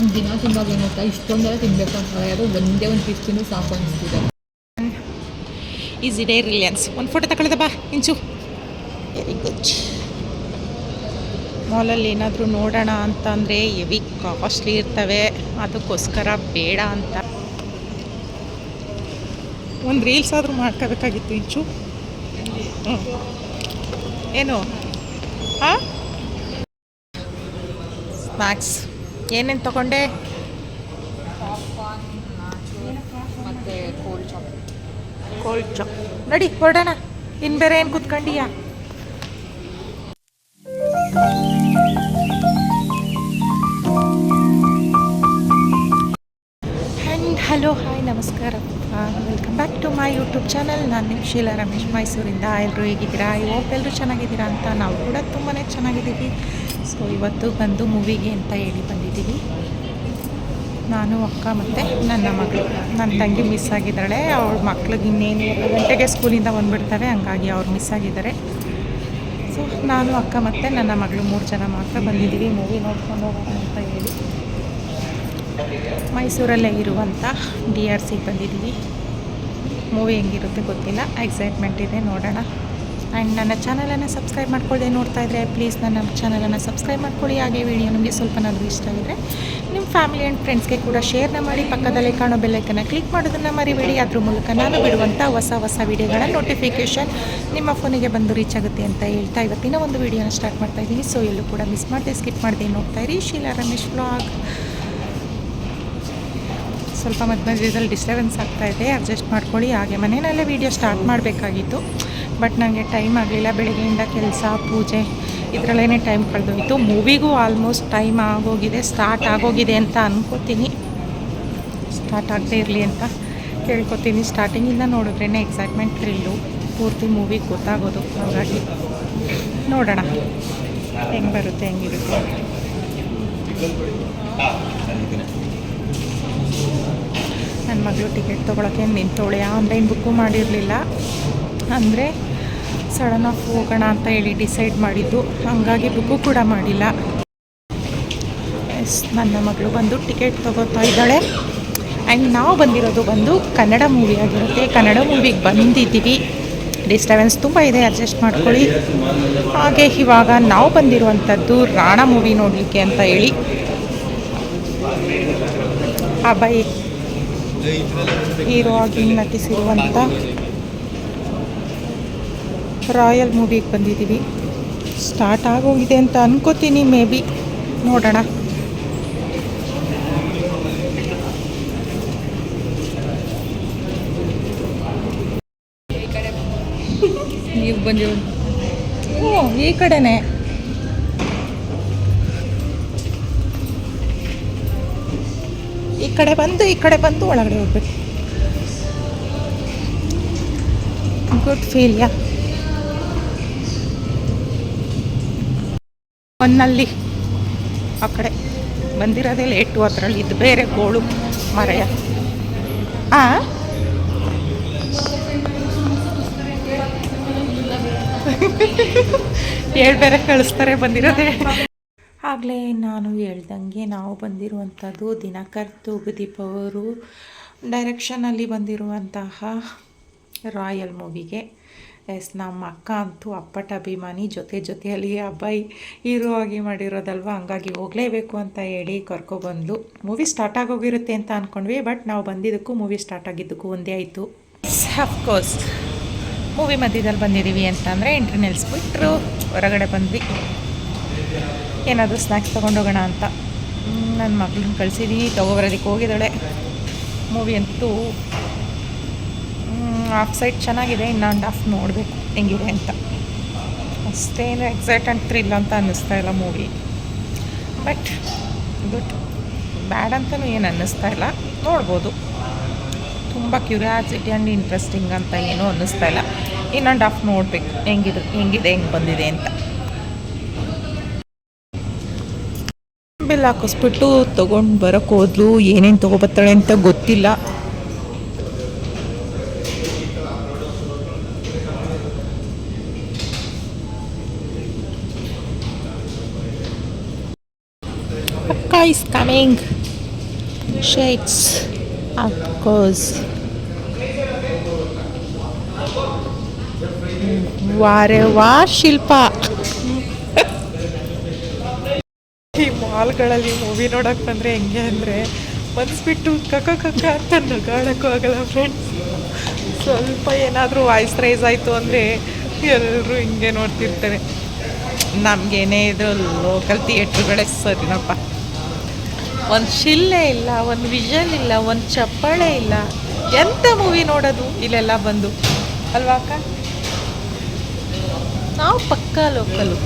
ನಂಗೆ ದಿನ ತುಂಬ ಏನುತ್ತಾ ಇಷ್ಟೊಂದೆಲ್ಲ ತಿನ್ಬೇಕು ಅಂತ ಯಾರು ಒಂದೇ ಒಂದು ಪೀಸ್ ತಿನ್ನು ಸಾಕು ಅನಿಸ್ತಿದೆ ಈಸಿ ಡೇ ರಿಲಿಯನ್ಸ್ ಒಂದು ಫೋಟೋ ತಗೊಳ್ಳೋದ ಬಾ, ಇಂಚು. ವೆರಿ ಗುಡ್ ಮಾಲಲ್ಲಿ ಏನಾದರೂ ನೋಡೋಣ ಅಂತ ಅಂದರೆ ಹೆವಿ ಕಾಸ್ಟ್ಲಿ ಇರ್ತವೆ. ಅದಕ್ಕೋಸ್ಕರ ಬೇಡ ಅಂತ. ಒಂದು ರೀಲ್ಸ್ ಆದರೂ ಮಾಡ್ಕೋಬೇಕಾಗಿತ್ತು, ಇಂಚು. ಏನು? ಹಾಂ? ಸ್ನ್ಯಾಕ್ಸ್ ಏನೇನು ತಗೊಂಡೆ? ಮತ್ತು ಕೋಲ್ಡ್ ಚಾಪ್ ಕೋಲ್ಡ್ ಚಾಪ್ ನಡಿ ಹೊರಡೋಣ. ಇನ್ನು ಬೇರೆ ಏನು ಕೂತ್ಕೊಂಡಿಯಾ? ಆ್ಯಂಡ್ ಹಲೋ ಹಾಯ್ ನಮಸ್ಕಾರ. Welcome back to my YouTube channel ನಾನು ನಿಮ್ಮ ಶೀಲಾ ರಮೇಶ್ ಮೈಸೂರಿಂದ. ಎಲ್ಲರೂ ಹೇಗಿದ್ದೀರಾ? ಐ ಹೋಪ್ ಎಲ್ಲರೂ ಚೆನ್ನಾಗಿದ್ದೀರಾ ಅಂತ ನಾವು ಕೂಡ ತುಂಬಾ ಚೆನ್ನಾಗಿದ್ದೀವಿ. ಸೊ, ಇವತ್ತು ಬಂದು ಮೂವಿಗೆ ಅಂತ ಹೇಳಿ ಬಂದಿದ್ದೀವಿ. ನಾನು, ಅಕ್ಕ ಮತ್ತು ನನ್ನ ಮಗಳು. ನನ್ನ ತಂಗಿ ಮಿಸ್ ಆಗಿದ್ದಾಳೆ. ಅವ್ರ ಮಕ್ಳಿಗೆ ಇನ್ನೇನು ಎರಡು ಗಂಟೆಗೆ ಸ್ಕೂಲಿಂದ ಬಂದುಬಿಡ್ತವೆ ಹಂಗಾಗಿ ಅವ್ರು ಮಿಸ್ ಆಗಿದ್ದಾರೆ. ಸೊ, ನಾನು, ಅಕ್ಕ ಮತ್ತು ನನ್ನ ಮಗಳು ಮೂರು ಜನ ಮಾತ್ರ ಬಂದಿದ್ದೀವಿ ಮೂವಿ ನೋಡ್ಕೊಂಡು ಹೋಗೋಣ ಅಂತ ಹೇಳಿ. ಮೈಸೂರಲ್ಲೇ ಇರುವಂಥ ಡಿ ಆರ್ ಸಿಗೆ ಬಂದಿದ್ದೀವಿ. ಮೂವಿ ಹೆಂಗಿರುತ್ತೆ ಗೊತ್ತಿಲ್ಲ. ಎಕ್ಸೈಟ್ಮೆಂಟ್ ಇದೆ, ನೋಡೋಣ. ಆ್ಯಂಡ್ ನನ್ನ ಚಾನಲನ್ನು ಸಬ್ಸ್ಕ್ರೈಬ್ ಮಾಡ್ಕೊಳ್ಳದೆ ನೋಡ್ತಾ ಇದ್ದರೆ ಪ್ಲೀಸ್ ನನ್ನ ಚಾನಲನ್ನು ಸಬ್ಸ್ಕ್ರೈಬ್ ಮಾಡ್ಕೊಳ್ಳಿ. ಹಾಗೆ ವಿಡಿಯೋ ನಿಮಗೆ ಸ್ವಲ್ಪನಾದರೂ ಇಷ್ಟ ಆಗಿದ್ರೆ ನಿಮ್ಮ ಫ್ಯಾಮಿಲಿ ಆ್ಯಂಡ್ ಫ್ರೆಂಡ್ಸ್ಗೆ ಕೂಡ ಶೇರ್ನ ಮಾಡಿ. ಪಕ್ಕದಲ್ಲೇ ಕಾಣೋ ಬೆಲ್ಲೈಕನ್ನು ಕ್ಲಿಕ್ ಮಾಡೋದನ್ನು ಮರಿಬೇಡಿ. ಅದ್ರ ಮೂಲಕ ನಾನು ಬಿಡುವಂಥ ಹೊಸ ಹೊಸ ವಿಡಿಯೋಗಳ ನೋಟಿಫಿಕೇಷನ್ ನಿಮ್ಮ ಫೋನಿಗೆ ಬಂದು ರೀಚ್ ಆಗುತ್ತೆ ಅಂತ ಹೇಳ್ತಾ ಇವತ್ತಿನ ಒಂದು ವಿಡಿಯೋನ ಸ್ಟಾರ್ಟ್ ಮಾಡ್ತಾ ಇದ್ದೀನಿ. ಸೊ ಎಲ್ಲೂ ಕೂಡ ಮಿಸ್ ಮಾಡಿದೆ ಸ್ಕಿಪ್ ಮಾಡಿದೆ ನೋಡ್ತಾ ಇರಿ. ಶೀಲಾ ರಮೇಶ್ ಬ್ಲಾಗ್ ಸ್ವಲ್ಪ ಮಧ್ಯ ಮಧ್ಯದಲ್ಲಿ ಡಿಸ್ಟರ್ಬೆನ್ಸ್ ಇದೆ. ಅಡ್ಜಸ್ಟ್ ಮಾಡ್ಕೊಳ್ಳಿ. ಹಾಗೆ ಮನೆಯಲ್ಲೇ ವೀಡಿಯೋ ಸ್ಟಾರ್ಟ್ ಮಾಡಬೇಕಾಗಿತ್ತು. ಬಟ್ ನನಗೆ ಟೈಮ್ ಆಗಲಿಲ್ಲ. ಬೆಳಗ್ಗೆಯಿಂದ ಕೆಲಸ, ಪೂಜೆ ಇದರಲ್ಲೇ ಟೈಮ್ ಕಳೆದೋಯ್ತು. ಮೂವಿಗೂ ಆಲ್ಮೋಸ್ಟ್ ಟೈಮ್ ಆಗೋಗಿದೆ ಸ್ಟಾರ್ಟ್ ಆಗೋಗಿದೆ ಅಂತ ಅಂದ್ಕೋತೀನಿ ಸ್ಟಾರ್ಟ್ ಆಗದೆ ಇರಲಿ ಅಂತ ಕೇಳ್ಕೊತೀನಿ. ಸ್ಟಾರ್ಟಿಂಗಿಂದ ನೋಡಿದ್ರೇ ಎಕ್ಸೈಟ್ಮೆಂಟ್ ಥ್ರಿಲ್ಲು ಪೂರ್ತಿ ಮೂವಿಗೆ ಗೊತ್ತಾಗೋದು. ಹಾಗಾಗಿ ನೋಡೋಣ. ಹೆಂಗೆ ಬರುತ್ತೆ ಹೆಂಗಿರುತ್ತೆ ನನ್ನ ಮಗಳು ಟಿಕೆಟ್ ತೊಗೊಳಕ್ಕೆ ನಿಂತೋಳೆ ಆನ್ಲೈನ್ ಬುಕ್ಕು ಮಾಡಿರಲಿಲ್ಲ. ಅಂದರೆ ಸಡನ್ ಆಫ್ ಹೋಗೋಣ ಅಂತ ಹೇಳಿ ಡಿಸೈಡ್ ಮಾಡಿದ್ದು. ಹಾಗಾಗಿ ಬುಕ್ಕು ಕೂಡ ಮಾಡಿಲ್ಲ. ಎಸ್, ನನ್ನ ಮಗಳು ಬಂದು ಟಿಕೆಟ್ ತೊಗೋತಾ ಇದ್ದಾಳೆ. ಆ್ಯಂಡ್ ನಾವು ಬಂದಿರೋದು ಬಂದು ಕನ್ನಡ ಮೂವಿ ಆಗಿರುತ್ತೆ. ಕನ್ನಡ ಮೂವಿಗೆ ಬಂದಿದ್ದೀವಿ. ಡಿಸ್ಟರ್ಬೆನ್ಸ್ ತುಂಬ ಇದೆ ಅಡ್ಜಸ್ಟ್ ಮಾಡ್ಕೊಳ್ಳಿ. ಹಾಗೆ ಇವಾಗ ನಾವು ಬಂದಿರುವಂಥದ್ದು ರಾಣ ಮೂವಿ ನೋಡಲಿಕ್ಕೆ ಅಂತ ಹೇಳಿ. ಆ ಬೈ ಹೀರೋ ಆಗಿ ನಟಿಸಿರುವಂಥ ರಾಯಲ್ ಮೂವಿಗೆ ಬಂದಿದ್ದೀವಿ ಸ್ಟಾರ್ಟ್ ಆಗೋಗಿದೆ ಅಂತ ಅನ್ಕೋತೀನಿ ಮೇ ಬಿ. ನೋಡೋಣ. ನೀವು ಬಂದಿರೋ ಈ ಕಡೆನೇ. ಈ ಕಡೆ ಬಂದು ಈ ಕಡೆ ಬಂದು ಒಳಗಡೆ ಹೋಗ್ಬೇಕು. ಗುಡ್ ಫೀಲ್ ಯಾ ಒಂದಲ್ಲಿ ಆ ಕಡೆ ಬಂದಿರೋದೇ ಲೇಟು, ಅದರಲ್ಲಿ ಇದು ಬೇರೆ ಗೋಳು ಮರೆಯ. ಆ? ಹೇಳ್ ಬೇರೆ ಕಳಿಸ್ತಾರೆ, ಬಂದಿರೋದೇ. ಆಗಲೇ ನಾನು ಹೇಳ್ದಂಗೆ ನಾವು ಬಂದಿರುವಂಥದ್ದು ದಿನಕರ್ ತೂಗುದೀಪ್ ಅವರು. ಡೈರೆಕ್ಷನಲ್ಲಿ ಬಂದಿರುವಂತಹ ರಾಯಲ್ ಮೂವಿಗೆ ಎಸ್, ನಮ್ಮ ಅಕ್ಕ ಅಂತೂ ಅಪ್ಪಟ ಅಭಿಮಾನಿ. ಜೊತೆ ಜೊತೆಯಲ್ಲಿ ಅಬ್ಬಾಯಿ ಹೀರೋ ಆಗಿ ಮಾಡಿರೋದಲ್ವ? ಹಂಗಾಗಿ ಹೋಗಲೇಬೇಕು ಅಂತ ಹೇಳಿ ಕರ್ಕೊಬಂದ್ಲು ಮೂವಿ ಸ್ಟಾರ್ಟ್ ಆಗೋಗಿರುತ್ತೆ ಅಂತ ಅಂದ್ಕೊಂಡ್ವಿ ಬಟ್ ನಾವು ಬಂದಿದ್ದಕ್ಕೂ ಮೂವಿ ಸ್ಟಾರ್ಟ್ ಆಗಿದ್ದಕ್ಕೂ ಒಂದೇ ಆಯಿತು. ಅಫ್ಕೋರ್ಸ್ ಮೂವಿ ಮಧ್ಯದಲ್ಲಿ ಬಂದಿದ್ದೀವಿ ಅಂತಂದರೆ ಎಂಟ್ರಿ ನಿಲ್ಲಿಸ್ಬಿಟ್ರು ಹೊರಗಡೆ ಬಂದ್ವಿ. ಏನಾದರೂ ಸ್ನ್ಯಾಕ್ಸ್ ತೊಗೊಂಡೋಗೋಣ ಅಂತ. ನನ್ನ ಮಗಳನ್ನ ಕಳಿಸಿದ್ದೀನಿ ತೊಗೊಬರೋದಕ್ಕೆ ಹೋಗಿದ್ದಾಳೆ. ಮೂವಿ ಅಂತೂ ಹಾಫ್ ಸೈಡ್ ಚೆನ್ನಾಗಿದೆ, ಇನ್ನೊಂದು ಹಾಫ್ ನೋಡಬೇಕು ಹೆಂಗಿದೆ ಅಂತ. ಅಷ್ಟೇನು ಎಕ್ಸೈಟೆಂಟ್ ಥ್ರಿಲ್ ಅಂತ ಅನ್ನಿಸ್ತಾ ಇಲ್ಲ ಮೂವಿ ಬಟ್ ಗುಡ್ ಬ್ಯಾಡ್ ಅಂತಲೂ ಏನು ಅನ್ನಿಸ್ತಾ ಇಲ್ಲ. ನೋಡ್ಬೋದು. ತುಂಬ ಕ್ಯೂರಿಯಾಸಿಟಿ ಆ್ಯಂಡ್ ಇಂಟ್ರೆಸ್ಟಿಂಗ್ ಅಂತ ಏನೂ ಅನ್ನಿಸ್ತಾ ಇಲ್ಲ. ಇನ್ನೊಂದು ಹಾಫ್ ನೋಡಬೇಕು. ಹೆಂಗಿದೆ ಹೆಂಗಿದೆ, ಹೆಂಗೆ ಬಂದಿದೆ ಅಂತ. ಬಿಲ್ ಹಾಕಿಸ್ಬಿಟ್ಟು ತೊಗೊಂಡು ಬರೋಕ್ಕೆ ಹೋದ್ಲು. ಏನೇನು ತೊಗೊಬರ್ತಾಳೆ ಅಂತ ಗೊತ್ತಿಲ್ಲ. ಅಕ್ಕ coming. Shades, of course. ವಾರೆ ವಾ ಶಿಲ್ಪ ಈ ಮಾಲ್ಗಳಲ್ಲಿ ಮೂವಿ ನೋಡೋಕೆ ಬಂದರೆ ಹೆಂಗೆ ಅಂದರೆ ಮನ್ಸ್ಬಿಟ್ಟು ಕಕ್ಕ ಕಕ್ಕ ಅಂತ ನಗಾಡಕ್ಕೂ ಆಗಲ್ಲ ಫ್ರೆಂಡ್ಸ್ ಸ್ವಲ್ಪ ಏನಾದರೂ ವಾಯ್ಸ್ ರೈಸ್ ಆಯಿತು ಅಂದರೆ ಎಲ್ಲರೂ ಹಿಂಗೆ ನೋಡ್ತಿರ್ತಾರೆ ನಮಗೇನೇ ಇದು ಲೋಕಲ್ ಥಿಯೇಟ್ರುಗಳೇ ಸರಿನಪ್ಪ ಒಂದು ಶಿಲ್ಲೆ ಇಲ್ಲ, ಒಂದು ವಿಷಲ್ ಇಲ್ಲ, ಒಂದು ಚಪ್ಪಾಳೆ ಇಲ್ಲ. ಎಂಥ ಮೂವಿ ನೋಡೋದು? ಇಲ್ಲೆಲ್ಲ ಬಂದು. ಅಲ್ವಾ ಅಕ್ಕ? ನಾವು ಪಕ್ಕಾ ಲೋಕಲು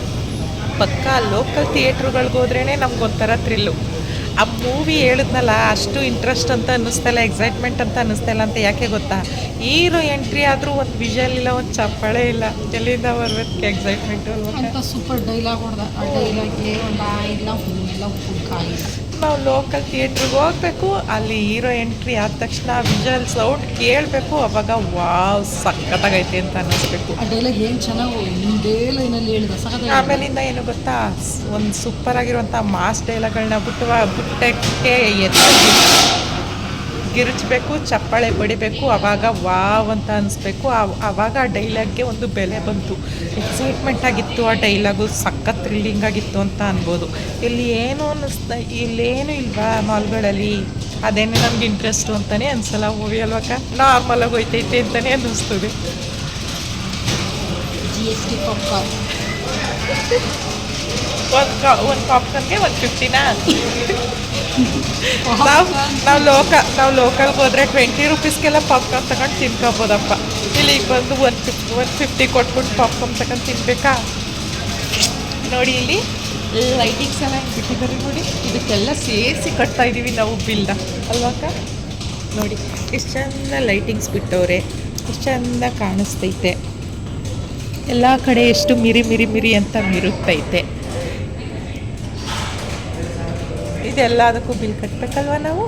ಪಕ್ಕಾ ಲೋಕಲ್ ಥಿಯೇಟ್ರುಗಳ್ಗೆ ಹೋದ್ರೇ ನಮ್ಗೊಂಥರ ಥ್ರಿಲ್ಲು ಆ ಮೂವಿ ಹೇಳಿದ್ನಲ್ಲ, ಅಷ್ಟು ಇಂಟ್ರೆಸ್ಟ್ ಅಂತ ಅನ್ನಿಸ್ತಲ್ಲ ಎಕ್ಸೈಟ್ಮೆಂಟ್ ಅಂತ ಅನ್ನಿಸ್ತಾ ಇಲ್ಲ ಅಂತ ಯಾಕೆ ಗೊತ್ತಾ? ಹೀರೋ ಎಂಟ್ರಿ ಆದರೂ ಒಂದು ವಿಷಲ್ ಇಲ್ಲ, ಒಂದು ಚಪ್ಪಾಳೆ ಇಲ್ಲ. ಎಲ್ಲಿಂದ ಬರ್ಬೇಕು ಎಕ್ಸೈಟ್ಮೆಂಟು ಸೂಪರ್ ಡೈಲಾಗ್ ಹೊಡೆದ. ಆ ಒಂದು ಇಲ್ಲ ಇಲ್ಲ ಕಾಯಿಲ್ಲ ನಾವು ಲೋಕಲ್ ಥಿಯೇಟ್ರಿಗೆ ಹೋಗ್ಬೇಕು ಅಲ್ಲಿ ಹೀರೋ ಎಂಟ್ರಿ ಆದ ತಕ್ಷಣ ವಿಜುವಲ್ ಸೌಂಡ್ ಕೇಳಬೇಕು ಅವಾಗ ವಾವ್ ಸಖತ್ತಾಗೈತೆ ಅಂತ ಅನ್ನಿಸ್ಬೇಕು. ಆಮೇಲಿಂದ ಏನು ಗೊತ್ತಾ? ಒಂದು ಸೂಪರ್ ಆಗಿರುವಂಥ ಮಾಸ್ ಡೈಲಾಗ್ಗಳನ್ನ ಬಿಟ್ಟು ಬಿಟ್ಟಕ್ಕೆ ಎತ್ತಿ ಗಿರ್ಚ್ಬೇಕು ಚಪ್ಪಾಳೆ ಬಡಿಬೇಕು ಅವಾಗ ವಾವ್ ಅಂತ ಅನಿಸ್ಬೇಕು. ಆವಾಗ ಆ ಡೈಲಾಗ್ಗೆ ಒಂದು ಬೆಲೆ ಬಂತು. ಎಕ್ಸೈಟ್ಮೆಂಟ್ ಆಗಿತ್ತು ಆ ಡೈಲಾಗು ಸಖತ್ ಥ್ರಿಲ್ಲಿಂಗ್ ಆಗಿತ್ತು ಅಂತ ಅನ್ಬೋದು. ಇಲ್ಲಿ ಏನು ಅನ್ನಿಸ್ತಾ ಇಲ್ಲೇನು ಇಲ್ವಾ ಮಾಲ್ಗಳಲ್ಲಿ? ಅದೇನೇ ನಮ್ಗೆ ಇಂಟ್ರೆಸ್ಟು ಅಂತಲೇ ಅನಿಸಲ್ಲ ಮೂವಿ ಅಲ್ವಾಗ ನಾರ್ಮಲಾಗಿ ಹೋಯ್ತೈತೆ ಅಂತಲೇ ಅನ್ನಿಸ್ತದೆ. ಜಿ ಎಸ್ ಟಿ ಪಾಪ್ಕಾರ್ನ್ ಒಂದು ಒಂದು ಪಾಪ್ಕಾರ್ನ್ಗೆ ಒಂದು ಫಿಫ್ಟಿನಾ ನಾವು ನಾವು ಲೋಕ ನಾವು ಲೋಕಲ್ಗೆ ಹೋದ್ರೆ ಟ್ವೆಂಟಿ ರುಪೀಸ್ಗೆಲ್ಲ ಪಾಪ್ಕಾರ್ನ್ ತಗೊಂಡು ತಿನ್ಕೋಬೋದಪ್ಪ. ಈಗ ಬಂದು ಒನ್ ಫಿಫ್ಟಿ ಒನ್ ಫಿಫ್ಟಿ ಕೊಟ್ಬಿಟ್ಟು ಪಾಪ್ಕಾರ್ನ್ ತಗೊಂಡು ತಿನ್ಬೇಕಾ? ನೋಡಿ ಇಲ್ಲಿ ಲೈಟಿಂಗ್ಸ್ ಎಲ್ಲ ಬಿಟ್ಟಿದ್ದಾರೆ ನೋಡಿ. ಇದಕ್ಕೆಲ್ಲ ಸೇರಿಸಿ ಕಟ್ತಾ ಇದ್ದೀವಿ ನಾವು ಬಿಲ್ನ ಅಲ್ವಾಕ ನೋಡಿ, ಎಷ್ಟು ಚಂದ ಲೈಟಿಂಗ್ಸ್ ಬಿಟ್ಟವ್ರೆ. ಎಷ್ಟು ಚಂದ ಕಾಣಿಸ್ತೈತೆ. ಎಲ್ಲ ಕಡೆ ಎಷ್ಟು ಮಿರಿ ಮಿರಿ ಮಿರಿ ಅಂತ ಮಿರುತ್ತೈತೆ. ಇದೆಲ್ಲದಕ್ಕೂ ಬಿಲ್ ಕಟ್ಟಬೇಕಲ್ವ ನಾವು?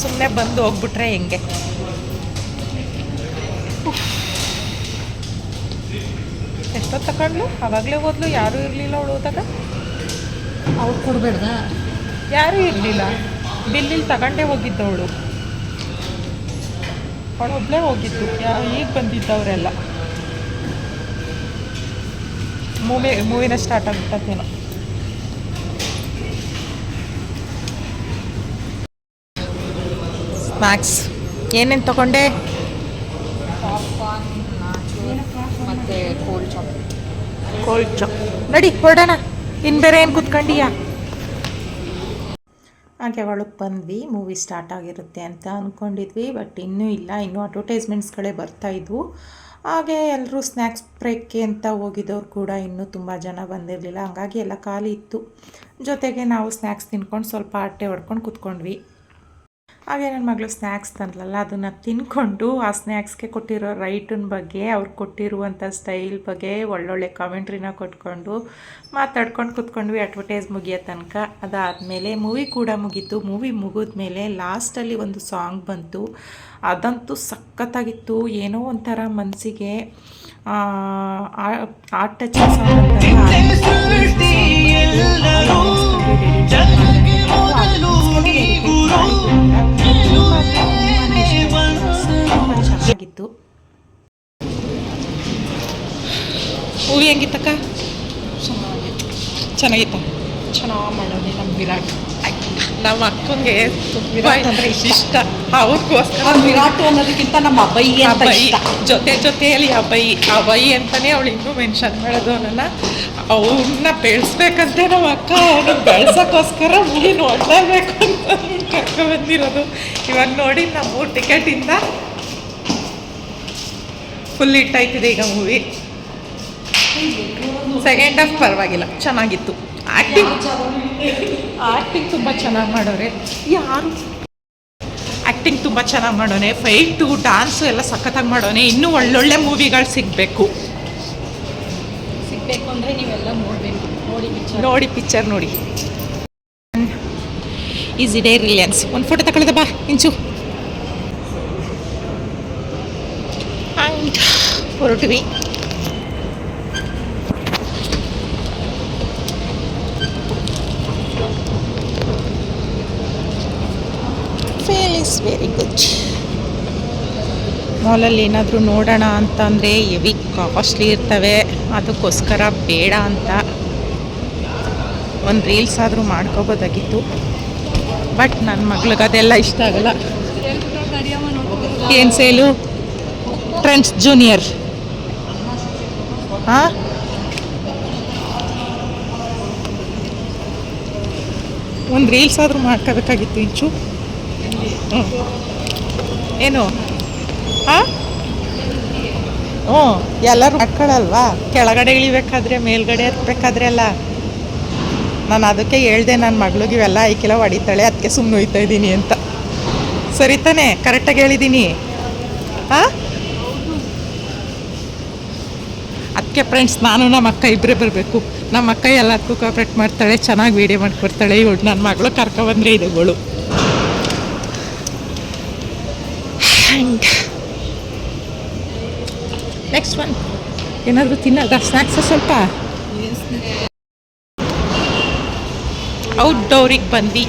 ಸುಮ್ಮನೆ ಬಂದು ಹೋಗ್ಬಿಟ್ರೆ ಹೆಂಗೆ? ಎಷ್ಟೊತ್ತು ತಗೊಂಡ್ಲು ಆವಾಗಲೇ ಹೋದ್ಲು ಯಾರೂ ಇರಲಿಲ್ಲ ಅವಳು ಹೋದಾಗ? ಅವ್ರು ಕೊಡಬೇಡ್ದ? ಯಾರೂ ಇರಲಿಲ್ಲ. ಬಿಲ್ಲಿಲ್ಲಿ ತಗೊಂಡೇ ಹೋಗಿದ್ದು ಅವಳು. ಒಬ್ಬಳೇ ಹೋಗಿದ್ದು. ಯಾ ಈಗ ಬಂದಿದ್ದವರೆಲ್ಲ ಮೂವಿ ಮೂವಿನ ಸ್ಟಾರ್ಟ್ ಆಗ್ಬಿಟ್ಟತ್ತೇನೋ. ಸ್ನ್ಯಾಕ್ಸ್ ಏನೇನು ತಗೊಂಡೆ? ಕೋಲ್ಡ್ ಚಾಪ್ ನಡಿ ಹೊರಡೋಣ. ಇನ್ನು ಬೇರೆ ಏನು ಕುತ್ಕೊಂಡಿಯಾ? ಹಾಗೆ ಒಳಗೆ ಬಂದ್ವಿ. ಮೂವಿ ಸ್ಟಾರ್ಟ್ ಆಗಿರುತ್ತೆ ಅಂತ ಅಂದ್ಕೊಂಡಿದ್ವಿ ಬಟ್ ಇನ್ನೂ ಇಲ್ಲ. ಇನ್ನೂ ಅಡ್ವರ್ಟೈಸ್ಮೆಂಟ್ಸ್ಗಳೇ ಬರ್ತಾ ಇದ್ವು. ಹಾಗೆ ಎಲ್ಲರೂ ಸ್ನ್ಯಾಕ್ಸ್ ಬ್ರೇಕ್ಗೆ ಅಂತ ಹೋಗಿದ್ದವ್ರು ಕೂಡ ಇನ್ನೂ ತುಂಬ ಜನ ಬಂದಿರಲಿಲ್ಲ. ಹಾಗಾಗಿ ಎಲ್ಲ ಖಾಲಿ ಇತ್ತು. ಜೊತೆಗೆ ನಾವು ಸ್ನ್ಯಾಕ್ಸ್ ತಿನ್ಕೊಂಡು ಸ್ವಲ್ಪ ಆಟೆ ಹೊಡ್ಕೊಂಡು ಕೂತ್ಕೊಂಡ್ವಿ. ಹಾಗೆ ನನ್ನ ಮಗಳು ಸ್ನ್ಯಾಕ್ಸ್ ತಂದ್ಲಲ್ಲ ಅದನ್ನು ತಿನ್ಕೊಂಡು ಆ ಸ್ನ್ಯಾಕ್ಸ್ಗೆ ಕೊಟ್ಟಿರೋ ರೈಟಿನ ಬಗ್ಗೆ ಅವ್ರು ಕೊಟ್ಟಿರುವಂಥ ಸ್ಟೈಲ್ ಬಗ್ಗೆ ಒಳ್ಳೊಳ್ಳೆ ಕಾಮೆಂಟ್ರಿನ ಕೊಟ್ಕೊಂಡು ಮಾತಾಡ್ಕೊಂಡು ಕೂತ್ಕೊಂಡ್ವಿ ಅಡ್ವರ್ಟೈಸ್ ಮುಗಿಯೋ ತನಕ. ಅದಾದಮೇಲೆ ಮೂವಿ ಕೂಡ ಮುಗೀತು. ಮೂವಿ ಮುಗಿದ್ಮೇಲೆ ಲಾಸ್ಟಲ್ಲಿ ಒಂದು ಸಾಂಗ್ ಬಂತು. ಅದಂತೂ ಸಖತ್ತಾಗಿತ್ತು. ಏನೋ ಒಂಥರ ಮನಸ್ಸಿಗೆ ಆರ್ಟ್ ಟಚ್ ಚೆನ್ನಾಗಿತ್ತು. ಹೂವಿ ಹೆಂಗಿತ್ತಕ್ಕ? ಚೆನ್ನಾಗಿತ್ತ. ಚೆನ್ನಾಗಿ ಮಾಡೋದು ನಮ್ಮ ವಿರಾಟ್ ನಮ್ಮ ಅಕ್ಕಂಗೆ ತುಂಬ ಅಂದ್ರೆ ಇಷ್ಟ. ಅವ್ರಿಗೋಸ್ಕರ ಆ ವಿರಾಟ್ ಅನ್ನೋದಕ್ಕಿಂತ ನಮ್ಮ ಅಬ್ಬಯ್ಯ ಅಬ್ಬಯಿ ಜೊತೆ ಜೊತೆಯಲ್ಲಿ ಅಬ್ಬಯಿ ಅಬ್ಬಯಿ ಅಂತಾನೆ ಅವಳು ಇನ್ನೂ ಮೆನ್ಷನ್ ಮಾಡೋದು ಅವನನ್ನ ಅವನ್ನ ಬೆಳೆಸ್ಬೇಕಂತೆ ನಮ್ಮ ಅಕ್ಕ. ಅವನು ಬೆಳ್ಸೋಕ್ಕೋಸ್ಕರ ಮೂವಿ ನೋಡ್ಲೇಬೇಕು ಅಂತ ಕರ್ಕೊ ಬಂದಿರೋದು. ಇವಾಗ ನೋಡಿ ನಮ್ಮ ಮೂರು ಟಿಕೆಟಿಂದ ಫುಲ್ ಇಟ್ಟಾಯ್ತಿದೆ ಈಗ ಮೂವಿ ಸೆಕೆಂಡ್ ಹಾಫ್ ಪರವಾಗಿಲ್ಲ. ಚೆನ್ನಾಗಿತ್ತು. ಆ್ಯಕ್ಟಿಂಗ್ ಆ್ಯಕ್ಟಿಂಗ್ ತುಂಬ ಚೆನ್ನಾಗಿ ಮಾಡೋರೆ. ಯಾರು? ಆ್ಯಕ್ಟಿಂಗ್ ತುಂಬ ಚೆನ್ನಾಗಿ ಮಾಡೋನೆ. ಫೈಟು ಡಾನ್ಸು ಎಲ್ಲ ಸಖತ್ತಾಗಿ ಮಾಡೋನೆ. ಇನ್ನೂ ಒಳ್ಳೊಳ್ಳೆ ಮೂವಿಗಳು ಸಿಗಬೇಕು. ಸಿಗಬೇಕು ಅಂದರೆ ನೀವೆಲ್ಲ ನೋಡಬೇಕು. ನೋಡಿ picture. ನೋಡಿ ಪಿಕ್ಚರ್ ನೋಡಿ. ಈಸಿ ಡೇ ರಿಲಿಯನ್ಸ್ ಒಂದು ಫೋಟೋ ತಗೊಳ್ಳೋದ ಬಾ ಇಂಚು. ಹೊರಟ್ವಿ. ಫೀಲ್ ಇಸ್ ವೆರಿ ಗುಡ್ ಮಾಲಲ್ಲಿ ಏನಾದರೂ ನೋಡೋಣ ಅಂತಂದರೆ ಹೆವಿ ಕಾಸ್ಟ್ಲಿ ಇರ್ತವೆ. ಅದಕ್ಕೋಸ್ಕರ ಬೇಡ ಅಂತ. ಒಂದು ರೀಲ್ಸ್ ಆದರೂ ಮಾಡ್ಕೋಬೋದಾಗಿತ್ತು. ಬಟ್ ನನ್ನ ಮಗ್ಳಿಗೆ ಅದೆಲ್ಲ ಇಷ್ಟ ಆಗಲ್ಲ. ಏನು ಸೇಲು ಟ್ರೆಂಡ್ಸ್ ಜೂನಿಯರ್ ಹಾಂ ಒಂದು ರೀಲ್ಸ್ ಆದರೂ ಮಾಡ್ಕೋಬೇಕಾಗಿತ್ತು ಇಂಚು. ಏನು? ಹಾಂ? ಹ್ಞೂ, ಎಲ್ಲರೂ ಮಕ್ಕಳಲ್ವಾ? ಕೆಳಗಡೆ ಇಳಿಬೇಕಾದ್ರೆ, ಮೇಲ್ಗಡೆ ಹತ್ಬೇಕಾದ್ರೆ ಅಲ್ಲ. ನಾನು ಅದಕ್ಕೆ ಹೇಳ್ದೆ, ನನ್ನ ಮಗಳಿಗೆ ಇವೆಲ್ಲ ಐಕಿಲ ಹೊಡಿತಾಳೆ, ಅದಕ್ಕೆ ಸುಮ್ಮನೆ ಹೋಯ್ತಾ ಇದ್ದೀನಿ ಅಂತ. ಸರಿ ತಾನೆ, ಕರೆಕ್ಟಾಗಿ ಹೇಳಿದ್ದೀನಿ. ಹಾಂ? ಅದಕ್ಕೆ ಫ್ರೆಂಡ್ಸ್ ನಾನು ನಮ್ಮ ಅಕ್ಕ ಇಬ್ಬರೇ ಬರಬೇಕು. ನಮ್ಮ ಅಕ್ಕ ಎಲ್ಲದಕ್ಕೂ ಕೋಪ್ರೇಟ್ ಮಾಡ್ತಾಳೆ, ಚೆನ್ನಾಗಿ ವೀಡಿಯೋ ಮಾಡಿಕೊಡ್ತಾಳೆ. ಇವಳು ನನ್ನ ಮಗಳು ಕರ್ಕೊಬಂದ್ರೆ ಇದೆಗಳು ನೆಕ್ಸ್ಟ್ ಒನ್ ಏನಾದರೂ ತಿನ್ನೋದ ಸ್ನ್ಯಾಕ್ಸ್ ಸ್ವಲ್ಪ? ಔಟ್ಡೋರಿಗೆ ಬಂದು